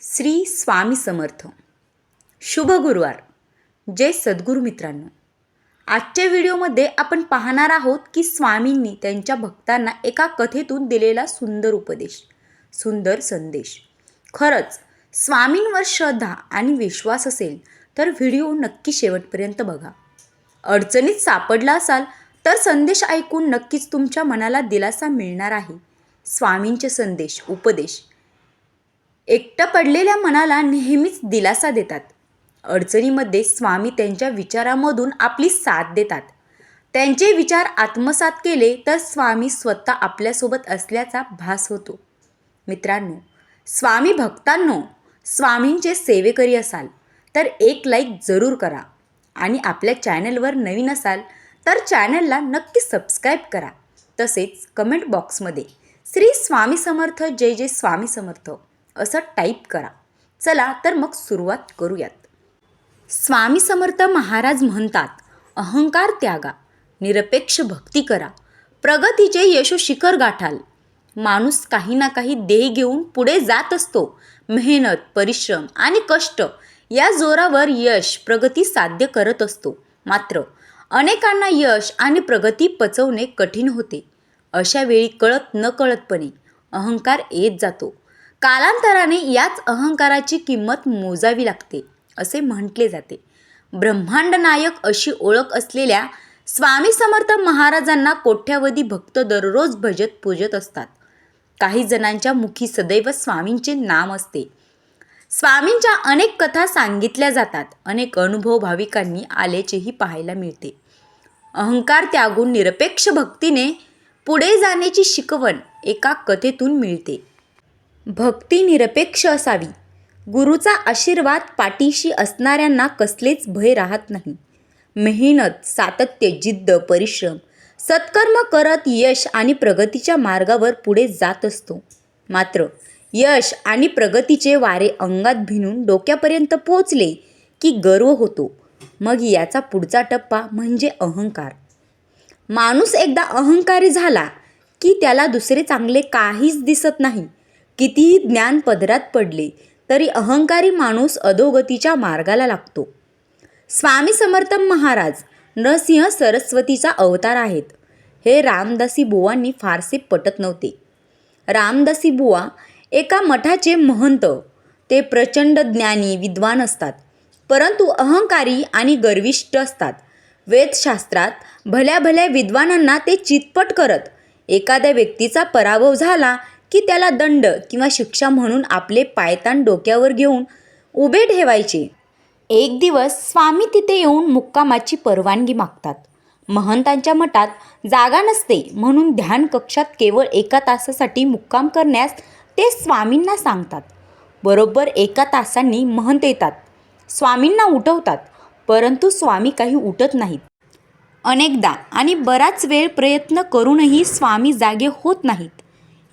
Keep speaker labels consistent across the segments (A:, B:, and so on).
A: श्री स्वामी समर्थ. शुभ गुरुवार. जय सद्गुरू मित्रांनो. आजच्या व्हिडिओमध्ये आपण पाहणार आहोत की स्वामींनी त्यांच्या भक्तांना एका कथेतून दिलेला सुंदर उपदेश सुंदर संदेश. खरंच स्वामींवर श्रद्धा आणि विश्वास असेल तर व्हिडिओ नक्की शेवटपर्यंत बघा. अडचणीत सापडला असाल तर संदेश ऐकून नक्कीच तुमच्या मनाला दिलासा मिळणार आहे. स्वामींचे संदेश उपदेश एकटं पडलेल्या मनाला नेहमीच दिलासा देतात. अडचणीमध्ये स्वामी त्यांच्या विचारामधून आपली साथ देतात. त्यांचे विचार आत्मसात केले तर स्वामी स्वतः आपल्यासोबत असल्याचा भास होतो. मित्रांनो स्वामी भक्तांनो स्वामींचे सेवेकरी असाल तर एक लाईक जरूर करा. आणि आपल्या चॅनलवर नवीन असाल तर चॅनलला नक्की सबस्क्राईब करा. तसेच कमेंट बॉक्समध्ये श्री स्वामी समर्थ जय जय स्वामी समर्थ. असं टाईप करा. चला तर मग सुरुवात करूयात. स्वामी समर्थ महाराज म्हणतात अहंकार त्यागा निरपेक्ष भक्ती करा. प्रगतीचे यशो शिखर गाठाल. माणूस काही ना काही देह घेऊन पुढे जात असतो. मेहनत परिश्रम आणि कष्ट या जोरावर यश प्रगती साध्य करत असतो. मात्र अनेकांना यश आणि प्रगती पचवणे कठीण होते. अशा वेळी कळत न कळतपणे अहंकार येत जातो. कालांतराने याच अहंकाराची किंमत मोजावी लागते असे म्हटले जाते. ब्रह्मांड नायक अशी ओळख असलेल्या स्वामी समर्थ महाराजांना कोट्यावधी भक्त दररोज भजत पूजत असतात. काही जणांच्या मुखी सदैव स्वामींचे नाम असते. स्वामींच्या अनेक कथा सांगितल्या जातात अनेक अनुभव भाविकांनी आल्याचेही पाहायला मिळते. अहंकार त्यागून निरपेक्ष भक्तीने पुढे जाण्याची शिकवण एका कथेतून मिळते. भक्ती निरपेक्ष असावी. गुरुचा आशीर्वाद पाठीशी असणाऱ्यांना कसलेच भय राहत नाही. मेहनत सातत्य जिद्द परिश्रम सत्कर्म करत यश आणि प्रगतीच्या मार्गावर पुढे जात असतो. मात्र यश आणि प्रगतीचे वारे अंगात भिनून डोक्यापर्यंत पोचले की गर्व होतो. मग याचा पुढचा टप्पा म्हणजे अहंकार. माणूस एकदा अहंकारी झाला की त्याला दुसरे चांगले काहीच दिसत नाही. कितीही ज्ञान पदरात पडले तरी अहंकारी माणूस अधोगतीच्या मार्गाला लागतो. स्वामी समर्थ महाराज नरसिंह सरस्वतीचा अवतार आहेत. हे रामदासी बुवांनी फारसे पटत नव्हते. रामदासी बुवा एका मठाचे महंत ते प्रचंड ज्ञानी विद्वान असतात. परंतु अहंकारी आणि गर्विष्ट असतात. वेदशास्त्रात भल्या भल्या विद्वानांना ते चितपट करत एखाद्या व्यक्तीचा पराभव झाला की त्याला दंड किंवा शिक्षा म्हणून आपले पायतान डोक्यावर घेऊन उभे ठेवायचे. एक दिवस स्वामी तिथे येऊन मुक्कामाची परवानगी मागतात. महंतांच्या मठात जागा नसते म्हणून ध्यान कक्षात केवळ एका तासासाठी मुक्काम करण्यास ते स्वामींना सांगतात. बरोबर एका तासांनी महंत येतात. स्वामींना उठवतात परंतु स्वामी काही उठत नाहीत. अनेकदा आणि बराच वेळ प्रयत्न करूनही स्वामी जागे होत नाहीत.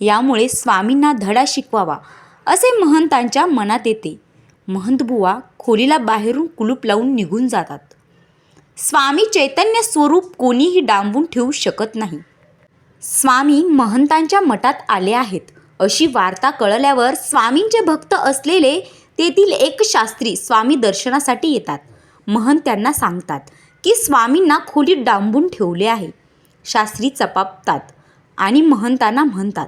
A: यामुळे स्वामींना धडा शिकवावा असे महंतांच्या मनात येते. महंतबुवा खोलीला बाहेरून कुलूप लावून निघून जातात. स्वामी चैतन्य स्वरूप कोणीही डांबून ठेवू शकत नाही. स्वामी महंतांच्या मठात आले आहेत. अशी वार्ता कळल्यावर स्वामींचे भक्त असलेले तेथील एक शास्त्री स्वामी दर्शनासाठी येतात. महंत त्यांना सांगतात की स्वामींना खोलीत डांबून ठेवले आहे. शास्त्री चपापतात आणि महंतांना म्हणतात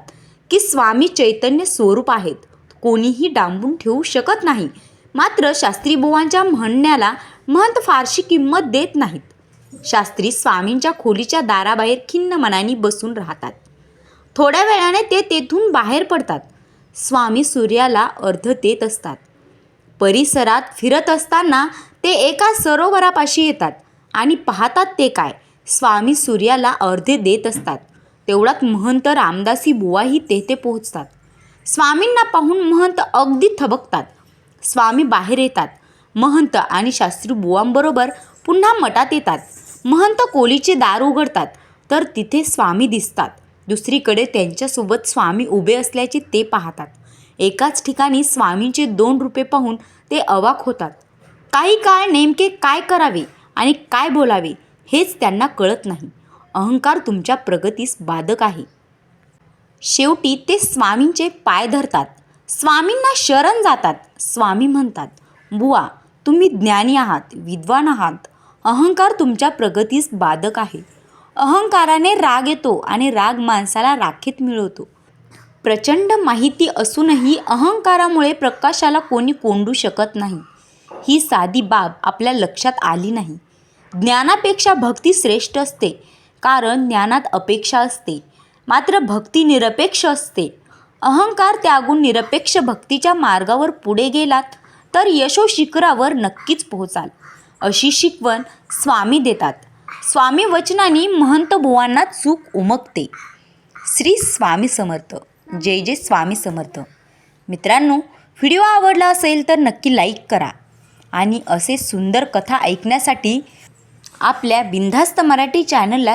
A: की स्वामी चैतन्य स्वरूप आहेत. कोणीही डांबून ठेवू शकत नाही. मात्र शास्त्री बुवांच्या म्हणण्याला महंत फारशी किंमत देत नाहीत. शास्त्री स्वामींच्या खोलीच्या दाराबाहेर खिन्न मनाने बसून राहतात. थोड्या वेळाने ते तेथून बाहेर पडतात. स्वामी सूर्याला अर्ध देत असतात. परिसरात फिरत असताना ते एका सरोवरापाशी येतात आणि पाहतात ते काय. स्वामी सूर्याला अर्धे देत असतात. तेवढ्यात महंत रामदासी बुवाही तेथे पोहोचतात. स्वामींना पाहून महंत अगदी थबकतात. स्वामी बाहेर येतात. महंत आणि शास्त्री बुवांबरोबर पुन्हा मठात येतात. महंत कोलीचे दार उघडतात. तर तिथे स्वामी दिसतात. दुसरीकडे त्यांच्यासोबत स्वामी उभे असल्याचे ते पाहतात. एकाच ठिकाणी स्वामींचे दोन रूपे पाहून ते अवाक होतात. काही काळ नेमके काय करावे आणि काय बोलावे हेच त्यांना कळत नाही. अहंकार तुमच्या प्रगतीस बाधक आहे. शेवटी ते स्वामींचे पाय धरतात. स्वामींना शरण जातात. स्वामी म्हणतात बुवा तुम्ही ज्ञानी आहात विद्वान आहात. अहंकार तुमच्या प्रगतीस बाधक आहे. अहंकाराने राग येतो आणि राग माणसाला राखेत मिळवतो. प्रचंड माहिती असूनही अहंकारामुळे प्रकाशाला कोणी कोंडू शकत नाही. ही साधी बाब आपल्या लक्षात आली नाही. ज्ञानापेक्षा भक्ती श्रेष्ठ असते. कारण ज्ञानात अपेक्षा असते. मात्र भक्ती निरपेक्ष असते. अहंकार त्यागून निरपेक्ष भक्तीच्या मार्गावर पुढे गेलात तर यशो शिखरावर नक्कीच पोहोचाल. अशी शिकवण स्वामी देतात. स्वामी वचनाने महंत बुवांना चूक उमगते. श्री स्वामी समर्थ. जय जय स्वामी समर्थ. मित्रांनो व्हिडिओ आवडला असेल तर नक्की लाईक करा आणि असे सुंदर कथा ऐकण्यासाठी आपल्या बिंधास्त मराठी चॅनलला